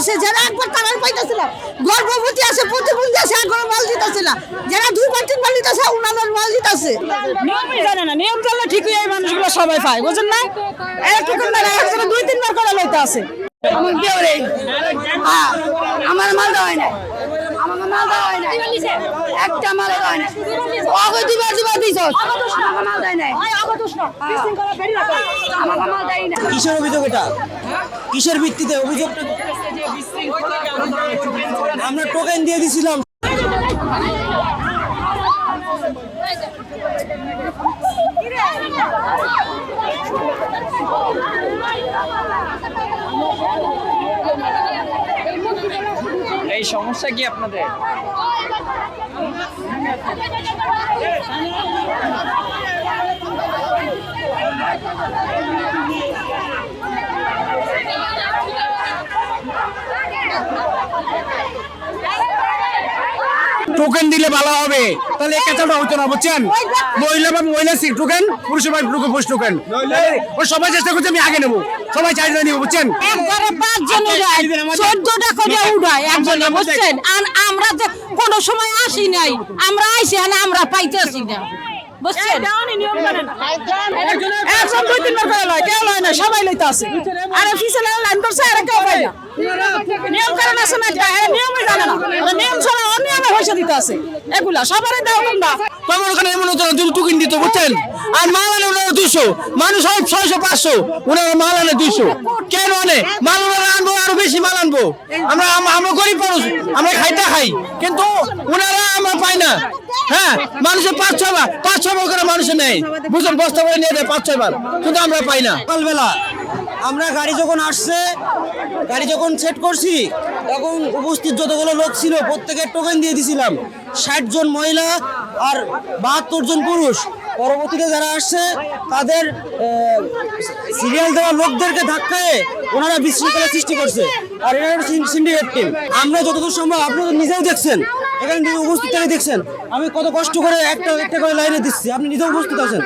আছে একবার একবার তারার পাইতেছে না গর্ভবতী আছে প্রতিবন্ধী আছে একবার মাল না যারা দুইবার তিনবার দিতেছে উনাদের মাল দিতেছে নিয়মই ঠিকই এই মানুষগুলো সবাই পায় বুঝেন না দুই তিনবার করে লইতে আছে আমার মাল দেওয়া আমার মাল দেওয়া হয় না একটা মাল দেওয়া হয় না ওকে দিবা দিবা দিছ। আমার মাল দেয় নাই। আমার মাল দেয় না কিসের অভিযোগ এটা? কিসের ভিত্তিতে অভিযোগটা? আমরা টোকেন দিয়ে দিছিলাম। এই সমস্যা কি আপনাদের? টোকেন দিলে ভালো হবে। তাহলে এই কাঁচাটা হতো না বুঝছেন? মহিলা বা মহিলা সিট টোকেন পুরুষ বা পুরুষ টোকেন ও সবাই চেষ্টা করছে আমি আগে নেব। সবাই চাহিদা নিব বুঝছেন? একবারে পাঁচজন উড়ায় চোদ্দটা করে উড়ায় একজনে বুঝছেন? আর আমরা যে কোনো সময় আসি নাই আমরা আইসি না আমরা পাইতেছি না। বুঝছেন? একজন দুই তিনবার করে লয় কেউ লয় না সবাই লইতে আছে আর অফিসে লাইন করছে আর কেউ নিয়ম কারণ আছে না এ নিয়মই জানে না ওরা নিয়ম ছাড়া অনিয়মে পয়সা দিতে আছে। এগুলা সবারই দাও তোমরা। তোমার ওখানে এমন হতো না দুটো টোকেন দিত বুঝছেন? আর মাল আনে ওনারা দুশো মানুষ হয় ছয়শো পাঁচশো। ওনারা মাল আনে দুইশো কেন আনে মাল আনব, আরও বেশি মাল আনব। আমরা আমরা গরিব মানুষ, আমরা খাইতে খাই, কিন্তু ওনারা আমরা পাই না। হ্যাঁ মানুষের পাঁচ, ছয় বার, পাঁচ, ছয় বার করে মানুষের নেই বুঝছেন বস্তা করে নিয়ে দেয় পাঁচ, ছয় বার, কিন্তু আমরা পাই না। সকালবেলা আমরা গাড়ি যখন আসছে, গাড়ি যখন সেট করছি, তখন উপস্থিত যতগুলো লোক ছিল, প্রত্যেকের টোকেন দিয়ে দিছিলাম। ষাট জন মহিলা আর বাহাত্তর জন পুরুষ। পরবর্তীতে যারা আসছে, তাদের সিরিয়াল দেওয়া লোকদেরকে ধাক্কায় ওনারা বিশৃঙ্খলা সৃষ্টি করছে। আর এরা সিন্ডিকেট টিম আমরা যতদূর সম্ভব আপনারা নিজেও দেখছেন। এখানে নিজে উপস্থিত থেকে দেখছেন। আমি কত কষ্ট করে একটা একটা করে লাইনে দিচ্ছি। আপনি নিজেও উপস্থিত আছেন।